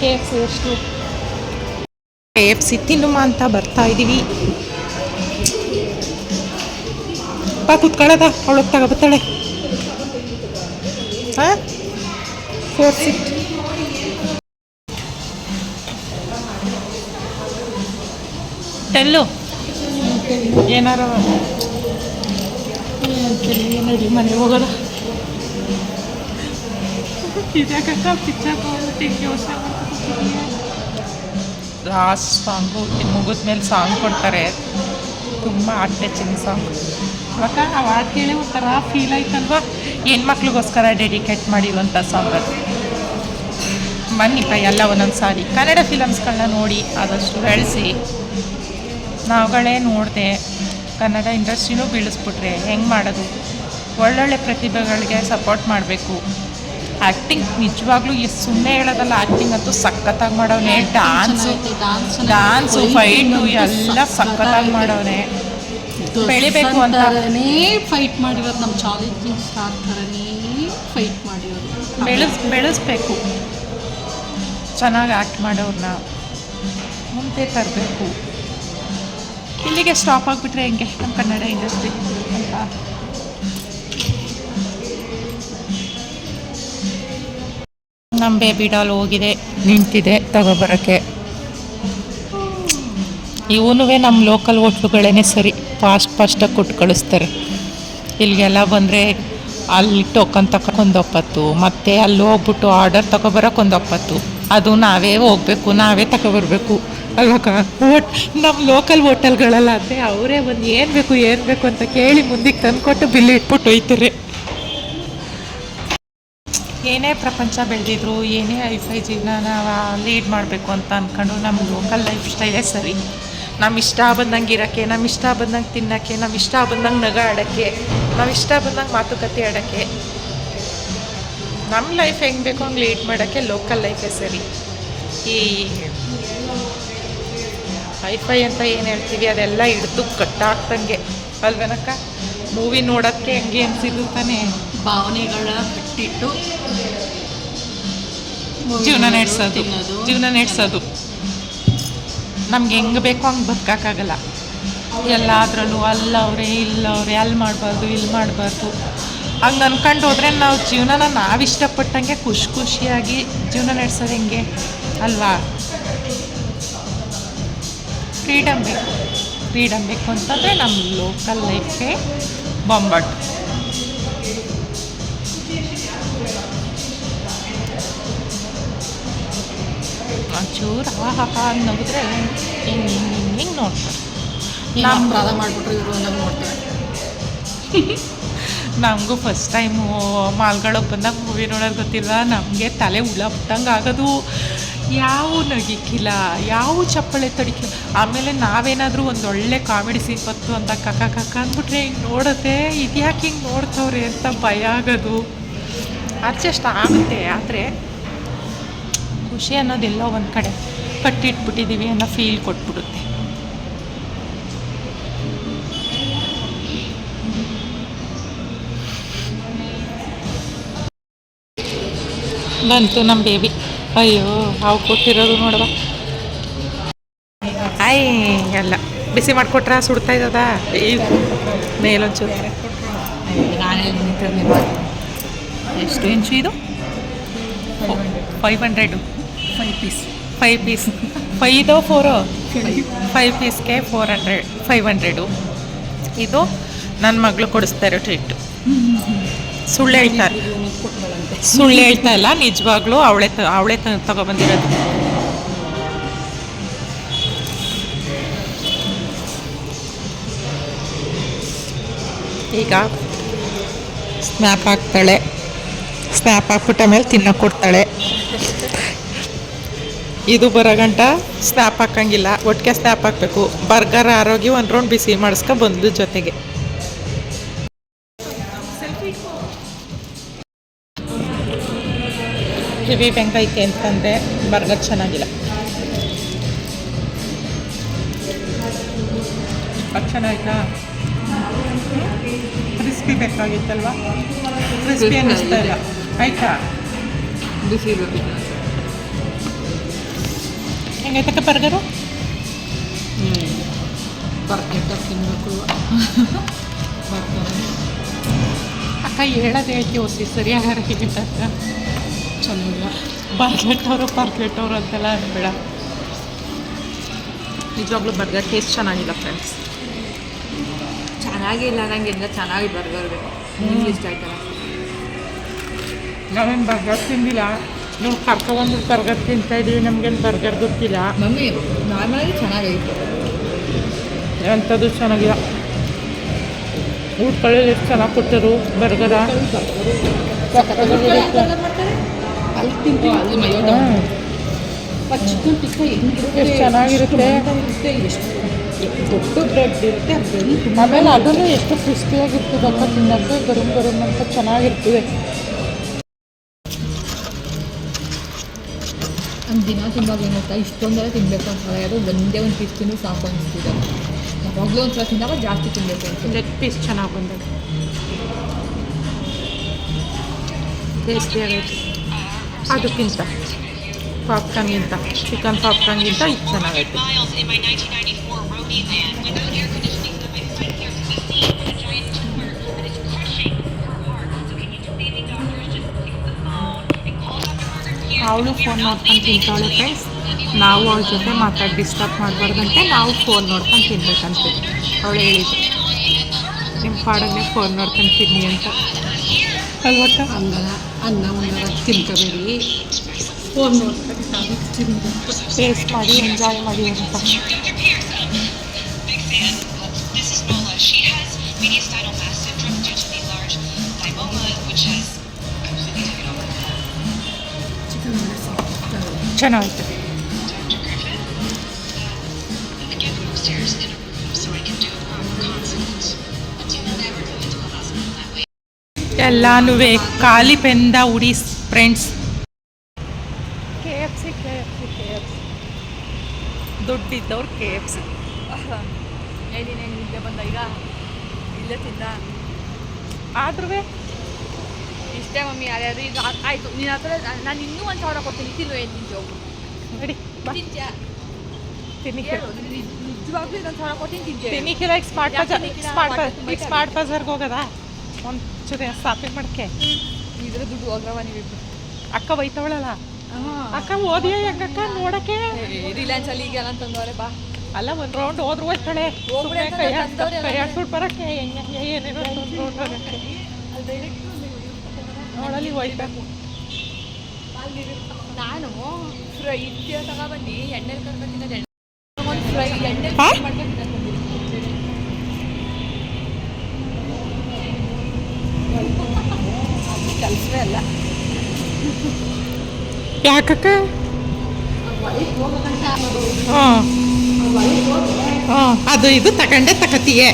ಕೆ ಎಫ್ ಸಿ ಎಷ್ಟು ಕೆ ಎಫ್ ಸಿ ತಿನ್ನುಮ ಅಂತ ಬರ್ತಾ ಇದ್ದೀವಿ ಬಾ ಕುತ್ಕೊಳ್ಳೋದ? ಅವಳಕ್ಕೆ ತಗೋಬತ್ತಾಳೆ ಹಾಂ? ಫೋರ್ ಸಿಟ್ ಟೆಲ್ಲು ಏನಾರ ಮನೆಗೆ ಹೋಗೋದ? ಲಾಸ್ಟ್ ಸಾಂಗು ಮುಗಿದ ಮೇಲೆ ಸಾಂಗ್ ಕೊಡ್ತಾರೆ. ತುಂಬ ಅಟ್ಯಾಚಿಂಗ್ ಸಾಂಗ್ ಇವಾಗ ನಾವು ಹಾಡು ಕೇಳಿ ಒಂಥರ ಫೀಲ್ ಆಯ್ತಲ್ವ? ಹೆಣ್ಮಕ್ಳಿಗೋಸ್ಕರ ಡೆಡಿಕೇಟ್ ಮಾಡಿರುವಂಥ ಸಾಂಗ್ ಅದು. ಬನ್ನಿಪ್ಪ ಎಲ್ಲ ಒಂದೊಂದು ಸಾರಿ ಕನ್ನಡ ಫಿಲಮ್ಸ್ಗಳನ್ನ ನೋಡಿ ಆದಷ್ಟು ಬೆಳೆಸಿ. ನಾವುಗಳೇ ನೋಡಿದೆ ಕನ್ನಡ ಇಂಡಸ್ಟ್ರಿನೂ ಬೀಳಿಸ್ಬಿಟ್ರೆ ಹೆಂಗೆ ಮಾಡೋದು? ಒಳ್ಳೊಳ್ಳೆ ಪ್ರತಿಭೆಗಳಿಗೆ ಸಪೋರ್ಟ್ ಮಾಡಬೇಕು. ಆ್ಯಕ್ಟಿಂಗ್ ನಿಜವಾಗ್ಲೂ ಎಷ್ಟು ಸುಮ್ಮನೆ ಹೇಳೋದಲ್ಲ ಆ್ಯಕ್ಟಿಂಗ್ ಅಂತೂ ಸಖತ್ತಾಗಿ ಮಾಡೋನೇ ಡಾನ್ಸು ಡಾನ್ಸು ಫೈಟು ಎಲ್ಲ ಸಖತ್ತಾಗಿ ಮಾಡೋನೇ ಬೆಳಿಬೇಕು ಅಂತ. ಫೈಟ್ ಮಾಡಿರೋದು ನಮ್ಮ ಚಾಲೆಂಜಿಂಗ್ ಸ್ಟಾರ್ ಥರನೇ ಫೈಟ್ ಮಾಡಿರೋದು. ಬೆಳೆಸ್ ಬೆಳೆಸ್ಬೇಕು. ಚೆನ್ನಾಗಿ ಆ್ಯಕ್ಟ್ ಮಾಡೋರನ್ನ ಮುಂದೆ ತರಬೇಕು. ಇಲ್ಲಿಗೆ ಸ್ಟಾಪ್ ಆಗಿಬಿಟ್ರೆ ಹೆಂಗೆ? ನಮ್ಮ ಕನ್ನಡ ಇಂಡಸ್ಟ್ರಿ ನಮ್ಮ ಬೇಬಿ ಡಾಲ್ ಹೋಗಿದೆ. ನಿಂತಿದೆ ತಗೊಬರೋಕ್ಕೆ ಇವನು ನಮ್ಮ ಲೋಕಲ್ ಹೋಟ್ಲುಗಳೇ ಸರಿ. ಫಾಸ್ಟ್ ಫಾಸ್ಟಾಗಿ ಕೊಟ್ಟು ಕಳಿಸ್ತಾರೆ. ಇಲ್ಲಿಗೆಲ್ಲ ಬಂದರೆ ಅಲ್ಲಿ ಟೋಕನ್ ತಗೊಂಡು ಒಂದೊಪ್ಪತ್ತು ಮತ್ತು ಅಲ್ಲಿ ಹೋಗ್ಬಿಟ್ಟು ಆರ್ಡರ್ ತಗೊಬರೋಕೆ ಒಂದು ಒಪ್ಪತ್ತು ಅದು ನಾವೇ ಹೋಗ್ಬೇಕು, ನಾವೇ ತಗೊಬರ್ಬೇಕು. ಅಲ್ವಕ್ಕ ಹೋಟ್ ನಮ್ಮ ಲೋಕಲ್ ಹೋಟೆಲ್ಗಳಲ್ಲ ಅವರೇ ಒಂದು ಏನು ಬೇಕು ಏನು ಬೇಕು ಅಂತ ಕೇಳಿ ಮುಂದಿಗೆ ತಂದುಕೊಟ್ಟು ಬಿಲ್ ಇಟ್ಬಿಟ್ಟು ಹೋಯ್ತಾರೆ. ಏನೇ ಪ್ರಪಂಚ ಬೆಳೆದಿದ್ರು, ಏನೇ ಐಫೈ ಜೀವನ ಲೀಡ್ ಮಾಡಬೇಕು ಅಂತ ಅಂದ್ಕೊಂಡು ನಮ್ಮ ಲೋಕಲ್ ಲೈಫ್ ಸ್ಟೈಲೇ ಸರಿ. ನಮ್ಮ ಇಷ್ಟ ಬಂದಂಗೆ ಇರೋಕ್ಕೆ ನಮ್ಮ ಇಷ್ಟ ಬಂದಂಗೆ ತಿನ್ನೋಕ್ಕೆ ನಮ್ಮ ಇಷ್ಟ ಬಂದಂಗೆ ನಗ ಆಡೋಕ್ಕೆ ನಾವು ಇಷ್ಟ ಬಂದಂಗೆ ಮಾತುಕತೆ ಆಡೋಕ್ಕೆ. ನಮ್ಮ ಲೈಫ್ ಹೆಂಗೆ ಬೇಕೋ ಹಂಗೆ ಲೀಡ್ ಮಾಡೋಕ್ಕೆ ಲೋಕಲ್ ಲೈಫೇ ಸರಿ. ಈ ಹೈಫೈ ಅಂತ ಏನು ಹೇಳ್ತೀವಿ ಅದೆಲ್ಲ ಹಿಡ್ದು ಕಟ್ಟಾಗ್ದಂಗೆ ಅಲ್ವೇನಕ್ಕ? ಮೂವಿ ನೋಡೋಕ್ಕೆ ಹೆಂಗೆ ಅನಿಸಿದ್ರು ತಾನೇ? ಭಾವನೆಗಳ ಬಿಟ್ಟಿಟ್ಟು ಜೀವನ ನಡೆಸೋದು. ಜೀವನ ನಡೆಸೋದು. ನಮ್ಗೆ ಹೆಂಗೆ ಬೇಕೋ ಹಂಗೆ ಬದುಕೋಕ್ಕಾಗಲ್ಲ ಎಲ್ಲಾದ್ರಲ್ಲೂ ಅಲ್ಲವ್ರೆ ಇಲ್ಲವ್ರೆ ಅಲ್ಲಿ ಮಾಡಬಾರ್ದು ಇಲ್ಲಿ ಮಾಡಬಾರ್ದು. ಹಂಗೆ ಅಂದ್ಕೊಂಡು ಹೋದ್ರೆ ನಾವು ಜೀವನನ ನಾವು ಇಷ್ಟಪಟ್ಟಂಗೆ ಖುಷಿ ಖುಷಿಯಾಗಿ ಜೀವನ ನಡೆಸೋದು ಹೆಂಗೆ? ಅಲ್ವಾ? ಫ್ರೀಡಮ್ ಬೇಕು. ಫ್ರೀಡಮ್ ಬೇಕು ಅಂತಂದರೆ ನಮ್ಮ ಲೋಕಲ್ ಲೈಫ್ಗೆ ಬೊಂಬಾಟ್. ಒಂಚೂರು ಹಾ ಹಾ ಹಾ ಅಂತ ನಗಿದ್ರೆ ಹಿಂಗೆ ಹಿಂಗೆ ಹಿಂಗೆ ನೋಡ್ತಾರೆ. ನಾನು ಪ್ರಾರಂಭ ಮಾಡಿಬಿಟ್ರು ಇವರು ನೋಡ್ತಾರೆ. ನಮಗೂ ಫಸ್ಟ್ ಟೈಮು ಮಾಲ್ಗಳಿಗೆ ಬಂದಾಗ ಮೂವಿ ನೋಡೋದು ಗೊತ್ತಿಲ್ಲ ನಮಗೆ ತಲೆ ಹುಳ ಬಿಟ್ಟಂಗೆ ಆಗೋದು. ಯಾವ ನಗಿಕ್ಕಿಲ್ಲ ಯಾವ ಚಪ್ಪಳೆ ತಡಿಕಿಲ್ಲ ಆಮೇಲೆ ನಾವೇನಾದರೂ ಒಂದು ಒಳ್ಳೆ ಕಾಮಿಡಿ ಸೀನ್ ಬಂತು ಅಂತ ಕಕ್ಕ ಕಕ್ಕ ಅಂದ್ಬಿಟ್ರೆ ಹಿಂಗೆ ನೋಡುತ್ತೆ ಇದ್ಯಾಕೆ ಹಿಂಗೆ ನೋಡ್ತವ್ರೆ ಅಂತ ಭಯ ಆಗೋದು. ಅಡ್ಜಸ್ಟ್ ಆಗುತ್ತೆ, ಆದರೆ ಖುಷಿ ಅನ್ನೋದೆಲ್ಲ ಒಂದು ಕಡೆ. ಕಟ್ಟಿಟ್ಬಿಟ್ಟಿದ್ದೀವಿ ಅನ್ನೋ ಫೀಲ್ ಕೊಟ್ಬಿಡುತ್ತೆ. ಬಂತು ನಮ್ಮ ಬೇಬಿ ಅಯ್ಯೋ ಹಾವು ಕೊಟ್ಟಿರೋದು ನೋಡುವ ಆಯ್ ಎಲ್ಲ. ಬಿಸಿ ಮಾಡಿಕೊಟ್ರ? ಸುಡ್ತಾ ಇದ್ದದ? ಮೇಲೊಂಚೂರು. ಎಷ್ಟು ಇಂಚು ಇದು? Five hundred five piece five piece ಫೈದೋ ಫೋರೋ ಫೈವ್ ಪೀಸ್ಗೆ ಫೋರ್ ಹಂಡ್ರೆಡ್ ಫೈವ್ ಹಂಡ್ರೆಡು ಇದು ನನ್ನ ಮಗಳು ಕೊಡಿಸ್ತಾ ಇರೋ ಟ್ರೀಟು ಸುಳ್ಳು ಹೇಳ್ತಾರೆ. ಸುಳ್ಳು ಹೇಳ್ತಾ ಇಲ್ಲ, ನಿಜವಾಗ್ಲೂ ಅವಳೆ ಅವಳೆ ತಗೊಬಂದಿರೋದು. ಈಗ ಸ್ನ್ಯಾಪ್ ಹಾಕ್ತಾಳೆ. ಸ್ನ್ಯಾಪ್ ಹಾಕ್ಬಿಟ್ಟ ಮೇಲೆ ತಿನ್ನೋಕೆ ಕೊಡ್ತಾಳೆ. ಇದು ಬರೋ ಗಂಟ ಸ್ನ್ಯಾಪ್ ಹಾಕಂಗಿಲ್ಲ, ಒಟ್ಟಿಗೆ ಸ್ನ್ಯಾಪ್ ಹಾಕ್ಬೇಕು. ಬರ್ಗರ್ ಆರೋಗ್ಯ ಒಂದು ರೌಂಡ್ ಬಿಸಿ ಮಾಡಿಸ್ಕೊ ಬಂದು ಜೊತೆಗೆ. ಕಿವಿ ಬೆಂಕೈತೆ ಅಂತಂದರೆ ಬರ್ಗರ್ ಚೆನ್ನಾಗಿಲ್ಲ. ಚೆನ್ನಾಗಿಲ್ಲ ಕ್ರಿಸ್ಪಿ ಬೇಕಾಗಿತ್ತಲ್ವಾ? ಕ್ರಿಸ್ಪಿ ಅನ್ನಿಸ್ತಾ ಇಲ್ಲ. ಆಯ್ತಾ? ಬಿಸಿ ಹೆಂಗೈತಕ್ಕ ಬರ್ಗರು? ಬರ್ಕೆಟಾಗಿ ತಿನ್ನಬೇಕು ಅಕ್ಕ ಹೇಳೋದು ಐತಿ ಓಸಿ ಸರಿಯಾಗಿ ಹೇಳಿದ್ದಕ್ಕ ಚೆನ್ನಾಗಿಲ್ಲ ಬರ್ಗೆಟ್ ಅವರು ಬರ್ಗೆಟ್ ಅವರು ಅಂತೆಲ್ಲ ಅನ್ಬೇಡ ನಿಜವಾಗ್ಲೂ ಬರ್ಗರ್ ಟೇಸ್ಟ್ ಚೆನ್ನಾಗಿಲ್ಲ ಫ್ರೆಂಡ್ಸ್ ಚೆನ್ನಾಗಿಲ್ಲ ನಂಗೆ ಎಲ್ಲ ಚೆನ್ನಾಗಿ ಬರ್ಗರ್ ಬೇಕು. ನಿಮ್ಗೆ ಇಷ್ಟ ಆಯ್ತಲ್ಲ ನಾವೇನು ಬರ್ಗರ್ ತಿಂದಿಲ್ಲ. ನೋಡಿ ಕರ್ಕೊಂಡು ಬರ್ಗರ್ ತಿಂತಾ ಇದೀವಿ ನಮ್ಗೇನು ಬರ್ಗರ್ ಗೊತ್ತಿಲ್ಲ. ಮಮ್ಮಿ ನಾರ್ಮಲಾಗಿ ಚೆನ್ನಾಗೈತೆ. ಎಂಥದ್ದು ಚೆನ್ನಾಗಿಲ್ಲ. ಊಟಗಳಲ್ಲಿ ಎಷ್ಟು ಚೆನ್ನಾಗಿ ಕೊಟ್ಟರು ಬರ್ಗರ? ಅಲ್ಲಿ ತಿಂತೀವಿ ಅಲ್ಲಿ ಮಯೋಟ ಚಿಕನ್ ಟಿಕ್ಕ ಹೆಂಗಿರುತ್ತೆ ಎಷ್ಟು ಚೆನ್ನಾಗಿರುತ್ತೆ. ಇರುತ್ತೆ ಎಷ್ಟು ದೊಡ್ಡ ಬ್ರೆಡ್ ಇರುತ್ತೆ ಆ ಬ್ರೆಡ್ ಆಮೇಲೆ ಅದನ್ನು ಎಷ್ಟು ಕ್ರಿಸ್ಪಿಯಾಗಿರ್ತದಪ್ಪ ತಿನ್ನೋಕ್ಕೆ ಗರಂ ಗರಂ ಅಂತ ಚೆನ್ನಾಗಿರ್ತದೆ ನಮ್ಮ ದಿನ ತಿಂದಾಗ ಏನಾಗ್ತಾ ಇಷ್ಟೊಂದೆಲ್ಲ ತಿನ್ಬೇಕು ಅಂತ ಯಾರು ಒಂದೇ ಒಂದು ಪೀಸ್ ತಿಂದು ಸಾಕು ಅನಿಸ್ತಿದೆ ಯಾವಾಗಲೂ ಒಂದು ಸಲ ತಿಂದಾಗ ಜಾಸ್ತಿ ತಿನ್ನಬೇಕು ಅಂತ ಲೆಗ್ ಪೀಸ್ ಚೆನ್ನಾಗಿ ಬಂದದ್ದು ಟೇಸ್ಟಿಯಾಗೈತೆ ಅದಕ್ಕಿಂತ ಪಾಪ್ಕಾರ್ನ್ಗಿಂತ ಚಿಕನ್ ಪಾಪ್ಕಾರ್ನ್ಗಿಂತ ಇದು ಚೆನ್ನಾಗೈತೆ. ಅವಳು ಫೋನ್ ಮಾಡ್ಕೊಂಡು ತಿಂತಾಳೆ ಫ್ರೆಂಡ್ಸ್ ನಾವು ಅವ್ಳ ಜೊತೆ ಮಾತಾಡಿ ಡಿಸ್ಟರ್ಬ್ ಮಾಡಬಾರ್ದಂತೆ ನಾವು ಫೋನ್ ನೋಡ್ಕೊಂಡು ತಿನ್ಬೇಕಂತೆ. ಅವಳು ಹೇಳಿದ್ದು. ನಿಮ್ಮ ಪಾಡಲ್ಲೇ ಫೋನ್ ನೋಡ್ಕೊಂಡು ತಿನ್ನಿ ಅಂತ. ಅಲ್ವಾ? ಅಲ್ಲ. ಅನ್ನ ಉಣ್ಣಾಗ ತಿನ್ಕೋಬೇಡಿ ಫೋನ್ ನೋಡ್ಕೊಂಡು ಟೇಸ್ಟ್ ಮಾಡಿ ಎಂಜಾಯ್ ಮಾಡಿ ಅಂತ Dr. ಎಲ್ಲಾನು ಖಾಲಿ ಪೆಂದ ಉಡಿ friends K F C K F C K F C ದುಡ್ಡಿದ್ದವ್ರು K F C ಏನಿನೇ ಇಲ್ಲೇ ಬಂದ ಈಗ ಇಲ್ಲೇ ತಿಂದ. ಆದ್ರೂ ಇಷ್ಟೇ ಮಮ್ಮಿ ಯಾರ್ಯಾರು ಈಗ ಆಯಿತು. ನಿನ್ನ ಹತ್ರ ನಾನು ಇನ್ನೂ ಒಂದು ಸಾವಿರ ಕೊಡ್ತೀನಿ. ತಿನ್ನು ಏನು ಹೋಗು ನೋಡಿ ನಿಜವಾಗ್ಲೂ ಇನ್ನೊಂದು ಸಾವಿರ ಕೊಡ್ತೀನಿ ಈಗ ಸ್ಮಾರ್ಟ್ ಸ್ಮಾರ್ಟ್ ಸ್ಮಾರ್ಟ್ ಬಜಾರ್ಗೆ ಹೋಗದ? ಒಂದು ಜೊತೆ ಶಾಪಿಂಗ್ ಮಾಡಕ್ಕೆ ಇದ್ರೆ ದುಡ್ಡು ಹೋಗ್ರವ ನೀವಿಬ್ರು. ಅಕ್ಕ ಬೈತವಳಲ್ಲ? ಅಕ್ಕ ಓದಿಯ ಹೆಂಗಕ್ಕ ನೋಡಕ್ಕೆ? ರಿಲಯನ್ಸ್ ಅಲ್ಲಿ ಈಗ ಅಂತಂದವ್ರೆ ಬಾ. ಅಲ್ಲ ಒಂದು ರೌಂಡ್ ಹೋದ್ರು ಹೋಗ್ತಾಳೆ ಕೈಯಾಡ್ಸ್ಬಿಟ್ಟು ಬರಕ್ಕೆ. ಹೆಂಗೆ ಏನೇನೋ ನೋಡಲ್ಲಿ ಹೋಯ್ಬೇಕು ನಾನು ಫ್ರೈ ತಗೊಬಂದು ಎಣ್ಣೆಲಿ ಕರ್ಕೊಂಡು ಎಣ್ಣೆ. ಫ್ರೈ ಎಣ್ಣೆ ಹಾ? ಅಲ್ಲ. ಯಾಕಕ್ಕ? ಹಾಂ ಹಾಂ ಅದು ಇದು ತಗೊಂಡೆ ತಕತಿಯೇ